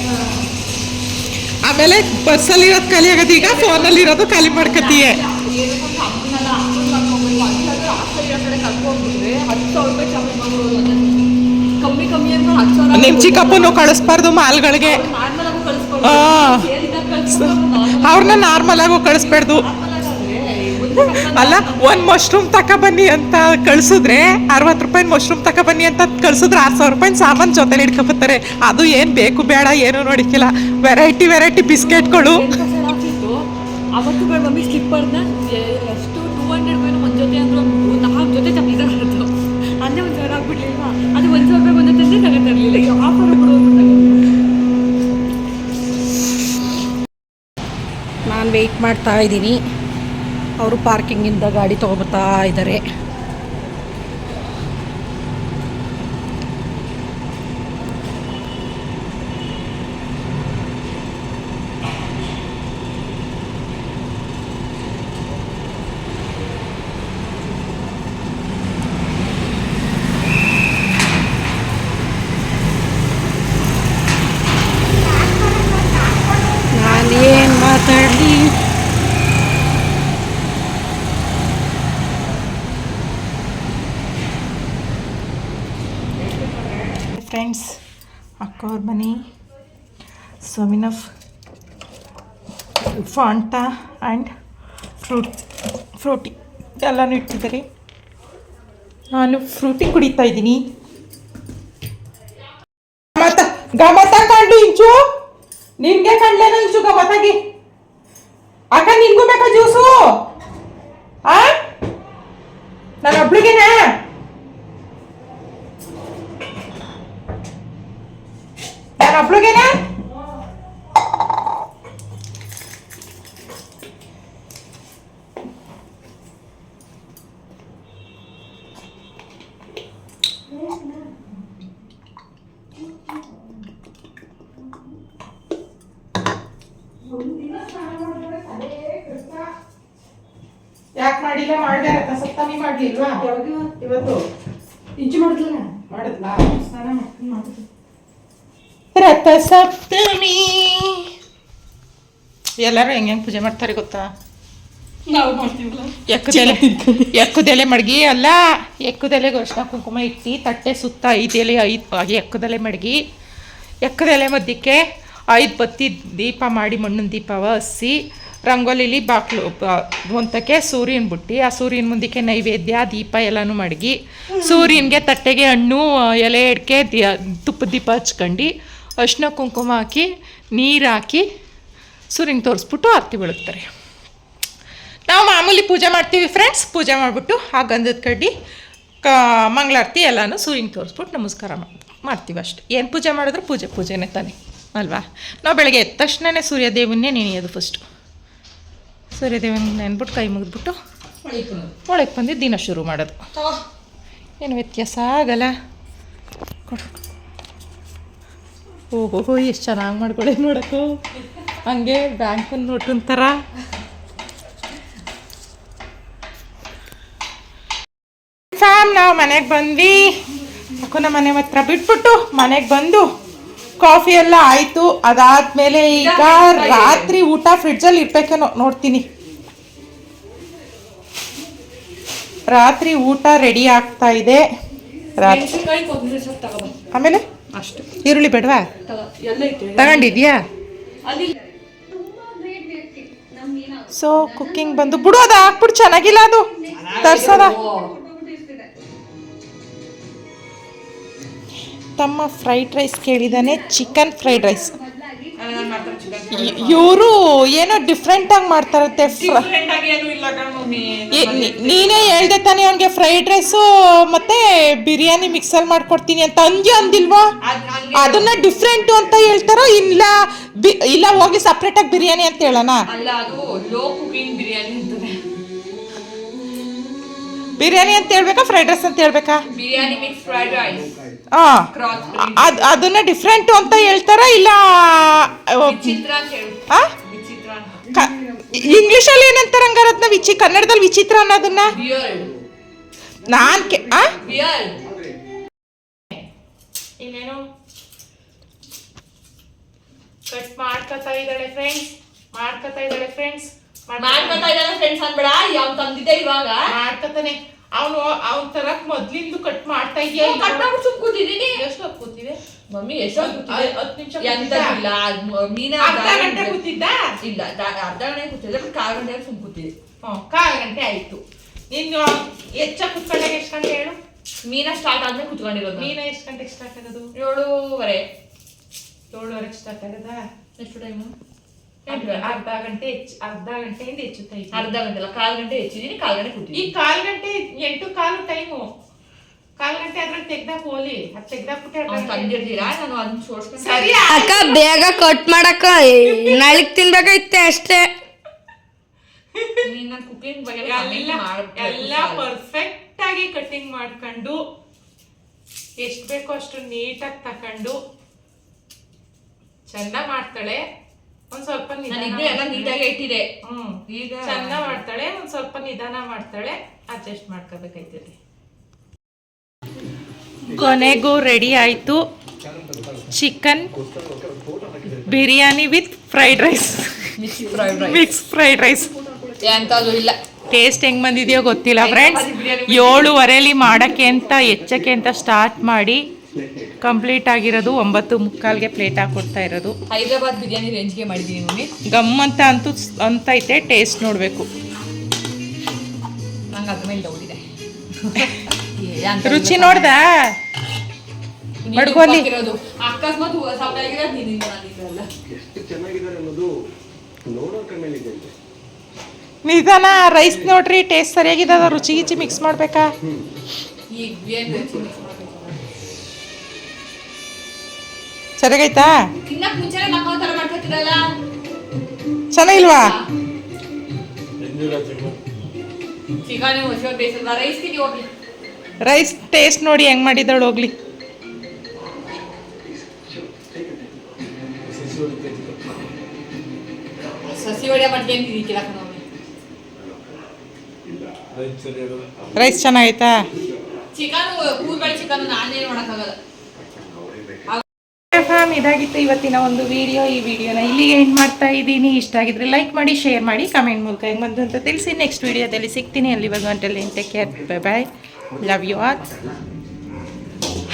ಆಮೇಲೆ ಬಸ್ಸಲ್ಲಿ ಇರೋದು ಖಾಲಿ ಆಗೋದು ಈಗ ಫೋನಲ್ಲಿ ಇರೋದು ಖಾಲಿ ಮಾಡ್ಕತಿಯೇ. ನಿಮ್ ನಿಮ್ಮ ಚಿಕ್ಕಪ್ಪನು ಕಳಿಸ್ಬಾರ್ದು ಮಾಲ್ಗಳಿಗೆ. ಹಾಂ. ಅವ್ರನ್ನ ನಾರ್ಮಲ್ ಆಗು ಕಳಿಸ್ಬಾರ್ದು. ಅಲ್ಲ, ಒಂದ್ ಮಶ್ರೂಮ್ ತಕ ಬನ್ನಿ ಅಂತ ಕಳ್ಸಿದ್ರೆ ಅರವತ್ತು ರೂಪಾಯಿ ಮಶ್ರೂಮ್ ತಕ ಬನ್ನಿ ಅಂತ ಕಳ್ಸಿದ್ರೆ ಆರು ಸಾವಿರ ರೂಪಾಯಿ ಸಾಮಾನು ಜೊತೆಲಿ ಇಟ್ಕೊಬತ್ತಾರೆ ಅದು ಏನ್ ಬೇಕು ಬೇಡ, ಏನು ನೋಡಿಕಿಲ್ಲ ವೆರೈಟಿ ವೆರೈಟಿ ಬಿಸ್ಕೆಟ್ಗಳು. ಅವತ್ತು ಅದು ಒಂದು ನಾನು ವೆಯ್ಟ್ ಮಾಡ್ತಾ ಇದ್ದೀನಿ. ಅವರು ಪಾರ್ಕಿಂಗಿಂದ ಗಾಡಿ ತೊಗೊಬರ್ತಾ ಇದ್ದಾರೆ ನಾನೇನು ಮಾತಾಡಲಿ ಫ್ರೆಂಡ್ಸ್ ಅಕ್ಕ ಅವ್ರ ಮನೆ Smirnoff Fanta and fruit Frooti ಎಲ್ಲನೂ ಇಟ್ಟಿದ್ದಾರೆ ನಾನು ಫ್ರೂಟಿ ಕುಡಿತಾ ಇದ್ದೀನಿ ಗಮತ ಗಮತ ಕಂಡು ಇಂಚು ನಿನ್ಗೆ ಕಂಡ್ಲೇನ ಇಂಚು ಗಮತಾಗಿ ಅಕ್ಕ ನಿನ್ಗೂ ಬೇಕಾ ಜ್ಯೂಸು ಆ ನಾನು ಒಬ್ಳಿಗೆನಾ ನಾನು ಒಬ್ಳಿಗೆನಾ ಯಾಕೆ ಮಾಡಿಲ್ಲ ಮಾಡಿದೆ ಸಪ್ತಮಿ ಮಾಡ್ಲಿಲ್ವಾ ಇವತ್ತು ಇಂಚು ಮಾಡಿದ್ಲಲ್ಲ ಮಾಡಿದ್ಲಾ ಸ್ನಾನ ಮಾಡ್ಕೊಂಡು ಮಾಡಿದ್ಲು ರಥ ಸಪ್ತಮಿ ಎಲ್ಲರೂ ಹೆಂಗೆ ಹೆಂಗೆ ಪೂಜೆ ಮಾಡ್ತಾರೆ ಗೊತ್ತಾ? ನಾವು ಮಾಡ್ತೀವಲ್ಲ. ಎಕ್ಕದೆಲೆ ಎಕ್ಕದೆಲೆ ಮಡಗಿ ಅಲ್ಲ. ಎಕ್ಕದೆಲೆಗೆ ಅರ್ಶಿನ ಕುಂಕುಮ ಇಟ್ಟು ತಟ್ಟೆ ಸುತ್ತ ಐದು ಎಲೆ ಐದು ಎಕ್ಕದೆಲೆ ಮಡಗಿ. ಎಕ್ಕದೆಲೆ ಮಧ್ಯಕ್ಕೆ ಐದು ಬತ್ತಿ ದೀಪ ಮಾಡಿ ಮಣ್ಣಿನ ದೀಪವ ಹಸಿ ರಂಗೋಲಿಲಿ ಬಾಕ್ಲು ಹೊಂತಕ್ಕೆ ಸೂರ್ಯನ ಬುಟ್ಟಿ. ಆ ಸೂರ್ಯನ ಮುಂದಕ್ಕೆ ನೈವೇದ್ಯ ದೀಪ ಎಲ್ಲನೂ ಮಡಗಿ. ಸೂರ್ಯನಿಗೆ ತಟ್ಟೆಗೆ ಹಣ್ಣು ಎಲೆ ಅಡಿಕೆ ತುಪ್ಪದ ದೀಪ ಹಚ್ಕೊಂಡು ಅರ್ಶಿನ ಕುಂಕುಮ ಹಾಕಿ ನೀರು ಹಾಕಿ ಸೂರ್ಯನ ತೋರಿಸ್ಬಿಟ್ಟು ಆರತಿ ಬೆಳಗ್ತಾರೆ. ನಾವು ಮಾಮೂಲಿ ಪೂಜೆ ಮಾಡ್ತೀವಿ ಫ್ರೆಂಡ್ಸ್ ಪೂಜೆ ಮಾಡಿಬಿಟ್ಟು ಆ ಗಂಧದ ಕಡ್ಡಿ ಕ ಮಂಗಳಾರತಿ ಎಲ್ಲನೂ ಸೂರ್ಯನ ತೋರಿಸ್ಬಿಟ್ಟು ನಮಸ್ಕಾರ ಮಾಡ್- ಮಾಡ್ತೀವಿ ಅಷ್ಟು. ಏನು ಪೂಜೆ ಮಾಡಿದ್ರು ಪೂಜೆ ಪೂಜೆನೇ ತಾನೆ ಅಲ್ವಾ? ನಾವು ಬೆಳಗ್ಗೆ ಎದ್ದ ತಕ್ಷಣನೇ ಸೂರ್ಯದೇವನ್ನೇ ನೆನೆಯೋದು ಫಸ್ಟು ಸೂರ್ಯದೇವನ ನೆನ್ಬಿಟ್ಟು ಕೈ ಮುಗಿದ್ಬಿಟ್ಟು ಒಳಗೆ ಬಂದು ದಿನ ಶುರು ಮಾಡೋದು. ಏನು ವ್ಯತ್ಯಾಸ ಆಗಲ್ಲ? ಕೊಡು. ಓಹೋ ಎಷ್ಟು ಚೆನ್ನಾಗಿ ಮಾಡ್ಕೊಳ್ಳಿ ನೋಡೋಕ್ಕೂ. ಹಂಗೆ ಬ್ಯಾಂಕನ್ನು ನೋಟು ಅಂತಾರ ಫ್ಯಾಮ್ ನಾವು ಮನೆಗೆ ಬಂದ್ವಿ. ಅಕ್ಕನ ಮನೆ ಹತ್ರ ಬಿಟ್ಬಿಟ್ಟು ಮನೆಗೆ ಬಂದು ಕಾಫಿ ಎಲ್ಲ ಆಯಿತು. ಅದಾದ್ಮೇಲೆ ಈಗ ರಾತ್ರಿ ಊಟ ಫ್ರಿಡ್ಜಲ್ಲಿ ಇರ್ಬೇಕೇನೋ ನೋಡ್ತೀನಿ. ರಾತ್ರಿ ಊಟ ರೆಡಿ ಆಗ್ತಾ ಇದೆ. ರಾತ್ರಿ ಆಮೇಲೆ? ಅಷ್ಟು. ಈರುಳ್ಳಿ ಬೇಡವಾ ತಗೊಂಡಿದ್ಯಾ? ಸೊ ಕುಕ್ಕಿಂಗ್ ಬಂದು ಬಿಡು ಅದು ಹಾಕ್ಬಿಟ್ಟು ಚೆನ್ನಾಗಿಲ್ಲ ಅದು. ತರ್ಸದ? ತಮ್ಮ ಫ್ರೈಡ್ ರೈಸ್ ಕೇಳಿದಾನೆ ಚಿಕನ್ ಫ್ರೈಡ್ ರೈಸ್ ಇವರು ಏನೋ ಡಿಫ್ರೆಂಟ್ ಆಗಿ ಮಾಡ್ತಾರತ್ತೆ ನೀನೇ ಹೇಳ್ದೆ ತಾನೇ ಅವನಿಗೆ ಫ್ರೈಡ್ ರೈಸ್ ಮತ್ತೆ ಬಿರಿಯಾನಿ ಮಿಕ್ಸರ್ ಮಾಡ್ಕೊಡ್ತೀನಿ ಅಂತ ಹಂಗೆ ಅಂದಿಲ್ವಾ? ಅದನ್ನ ಡಿಫ್ರೆಂಟ್ ಅಂತ ಹೇಳ್ತಾರೋ ಇಲ್ಲ ಇಲ್ಲ ಹೋಗಿ ಸಪ್ರೇಟ್ ಆಗಿ ಬಿರಿಯಾನಿ ಅಂತ ಹೇಳೋಣ? ಬಿರಿಯಾನಿ ಅಂತ ಹೇಳ್ಬೇಕಾ? ಫ್ರೈಡ್ ರೈಸ್ ಅಂತ ಹೇಳ್ಬೇಕಾ? ಬಿರಿಯಾನಿ ಮಿಕ್ಸ್ ಫ್ರೈಡ್ ರೈಸ್ ಹಾ ಅದ್ ಅದನ್ನ ಡಿಫ್ರೆಂಟ್ ಅಂತ ಹೇಳ್ತಾರ ಇಲ್ಲ ವಿಚಿತ್ರ ಅಂತ ಹೇಳಿ. ಆ? ವಿಚಿತ್ರ ಕ- ಇಂಗ್ಲಿಷಲ್ಲಿ ಏನಂತಾರ ಹಂಗಾರೆ ಅದನ್ನ ವಿಚಿ ಕನ್ನಡದಲ್ಲಿ ವಿಚಿತ್ರ ಅನ್ನೋದನ್ನ? ನಾನ್ ಕೆ ಇನ್ನೇನು? ಕಟ್ ಮಾಡ್ಕೊತಾ ಇದ್ದಾಳೆ ಫ್ರೆಂಡ್ಸ್ ಮಾಡ್ಕೊತಾ ಇದ್ದಾಳೆ ಫ್ರೆಂಡ್ಸ್ ಮಾಡ್ಕೊತಾ ಇದ್ದಾಳೆ ಫ್ರೆಂಡ್ಸ್ ಅನ್ಬೇಡ ಯಾವ ತಂದಿದ್ದೆ ಇವಾಗ? ಮಾಡ್ಕೊತಾನೆ. ಅವನು ಅವ್ನ ತರಕ್ ಮೊದ್ಲಿಂದು ಕಟ್ ಮಾಡ್ತಾ ಇದೆಯಾ ಸುಮ್ ಕೂತಿದ್ದೀನಿ. ಎಷ್ಟು ಹೊತ್ತು ಕೂತಿವೆ ಮಮ್ಮಿ ಎಷ್ಟೋ ಹತ್ತು ನಿಮಿಷ ಮೀನಾ ಅರ್ಧ ಗಂಟೆ ಕೂತಿದ್ದ ಇಲ್ಲ ಅರ್ಧ ಗಂಟೆ ಕೂತಿದ್ದೆ ಕಾಲ್ ಕಾಲು ಗಂಟೆ ಸುಮ್ ಕೂತಿದ್ದೆ. ಕಾಲು ಗಂಟೆ ಆಯ್ತು. ನೀನು ಹೆಚ್ಚ ಕುತ್ಕೊಂಡಾಗ ಎಷ್ಟು ಗಂಟೆ ಹೇಳು? ಮೀನಾ ಸ್ಟಾರ್ಟ್ ಆದ್ಮೇಲೆ ಕುತ್ಕೊಂಡಿರೋದು ಮೀನಾ ಎಷ್ಟು ಗಂಟೆಗೆ ಸ್ಟಾರ್ಟ್ ಆಗೋದು? ಏಳುವರೆ ಏಳುವರೆಗೆ ಸ್ಟಾರ್ಟ್ ಆಗದ? ಎಷ್ಟು ಟೈಮು ಅರ್ಧ ಗಂಟೆ ಹೆಚ್ಚು ಅರ್ಧ ಗಂಟೆಯಿಂದ ಹೆಚ್ಚುತ್ತಾ ಇದ್ದೆ. ಅರ್ಧ ಗಂಟೆ ಅಲ್ಲ ಕಾಲು ಗಂಟೆ ಹೆಚ್ಚಿದೀನಿ ಕಾಲು ಗಂಟೆ ಈ ಕಾಲು ಗಂಟೆ ಎಂಟು ಕಾಲು ಟೈಮು ಕಾಲು ಗಂಟೆ ಅದ್ರಲ್ಲಿ ತೆಗ್ದಾಕ್ ಹೋಲಿ. ಅದ್ ತೆಗ್ದಾಕ್ಬಿಟ್ಟೆ ಅರ್ಧ ತಂದಿರ್ತೀರಾ ನಾನು ಅದನ್ನ ಸೋಡ್ಸ್ಕೊಂಡು ಸರಿ ಅಕ್ಕ ಬೇಗ ಕಟ್ ಮಾಡಕ್ಕ. ನಾಳೆಗ್ ತಿನ್ಬೇಕೈತೆ ಅಷ್ಟೇ. ನೀನ್ ನನ್ನ ಕುಕಿಂಗ್ ಬಗ್ಗೆ ಎಲ್ಲ ಎಲ್ಲ ಪರ್ಫೆಕ್ಟ್ ಆಗಿ ಕಟಿಂಗ್ ಮಾಡ್ಕೊಂಡು ಎಷ್ಟು ಬೇಕೋ ಅಷ್ಟು ನೀಟಾಗಿ ತಕೊಂಡು ಚಂದ ಮಾಡ್ತಾಳೆ. ಒಂದ್ ಸ್ವಲ್ಪ ನಾನು ನಿಧಾನ ಎಲ್ಲ ನೀಟಾಗಿ ಇಟ್ಟಿದೆ. ಹ್ಮ್. ಈಗ ಚಂದ ಮಾಡ್ತಾಳೆ ಒಂದ್ ಸ್ವಲ್ಪ ನಿಧಾನ ಮಾಡ್ತಾಳೆ ಅಡ್ಜಸ್ಟ್ ಮಾಡ್ಕೋಬೇಕಾಯ್ತದೆ. ಕೊನೆಗೂ ರೆಡಿ ಆಯಿತು chicken biryani with fried rice mix fried rice fried ಇಲ್ಲ. ಟೇಸ್ಟ್ ಹೆಂಗೆ ಬಂದಿದೆಯೋ ಗೊತ್ತಿಲ್ಲ ಫ್ರೆಂಡ್ಸ್ ಏಳುವರೆಲಿ ಮಾಡಕ್ಕೆ ಅಂತ ಹೆಚ್ಚಕ್ಕೆ ಅಂತ ಸ್ಟಾರ್ಟ್ ಮಾಡಿ ಕಂಪ್ಲೀಟ್ ಆಗಿರೋದು ಒಂಬತ್ತು ಮುಕ್ಕಾಲ್ಗೆ ಪ್ಲೇಟ್ ಹಾಕೊಡ್ತಾ ಇರೋದು. ಹೈದರಾಬಾದ್ ಬಿರಿಯಾನಿ ರೇಂಜ್ಗೆ ಮಾಡಿದ್ದೀನಿ ಮಮ್ಮಿ ಗಮ್ ಅಂತ ಅಂತೂ ಅಂತೈತೆ ಟೇಸ್ಟ್ ನೋಡಬೇಕು. ನಂಗೆ ಅದ್ರ ಮೇಲೆ ಡೌಟ್ ಇದೆ. ರುಚಿ ನೋಡ್ದ. ಅಕಸ್ಮಾತ್ ನಿಧಾನ ರೈಸ್ ನೋಡ್ರಿ ಟೇಸ್ಟ್ ಸರಿಯಾಗಿದ್ದದ ರುಚಿ ಗಿಚಿ ಮಿಕ್ಸ್ ಮಾಡ್ಬೇಕಾ? ಮಾಡ್ಕೊತಿರಲ್ಲ? ಚೆನ್ನಾಗಿಲ್ವಾ? ರೈಸ್ ಟೇಸ್ಟ್ ನೋಡಿ ಹೆಂಗ್ ಮಾಡಿದಳು ಹೋಗ್ಲಿ. ರೈಸ್ ಚೆನ್ನಾಗೈತಾ? ಚಿಕನ್ ಕೂರ್ಗಳ ಚಿಕನ್ ನಾನೇನು ಮಾಡೋಕ್ಕಾಗಲ್ಲ ಫ್ಯಾಮ್ ಇದಾಗಿತ್ತು ಇವತ್ತಿನ ಒಂದು ವಿಡಿಯೋ ಈ ವಿಡಿಯೋನ ಇಲ್ಲಿಗೆ ಏನು ಮಾಡ್ತಾ ಇದ್ದೀನಿ. ಇಷ್ಟ ಆಗಿದ್ರೆ ಲೈಕ್ ಮಾಡಿ ಶೇರ್ ಮಾಡಿ ಕಮೆಂಟ್ ಮೂಲಕ ಹೆಂಗೆ ಬಂತು ಅಂತ ತಿಳಿಸಿ. ನೆಕ್ಸ್ಟ್ ವಿಡಿಯೋದಲ್ಲಿ ಸಿಗ್ತೀನಿ. ಅಲ್ಲಿವಾಗ ಗಂಟಲ್ಲಿ take care bye bye love you all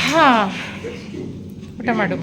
ಹಾಂ, ಊಟ ಮಾಡು.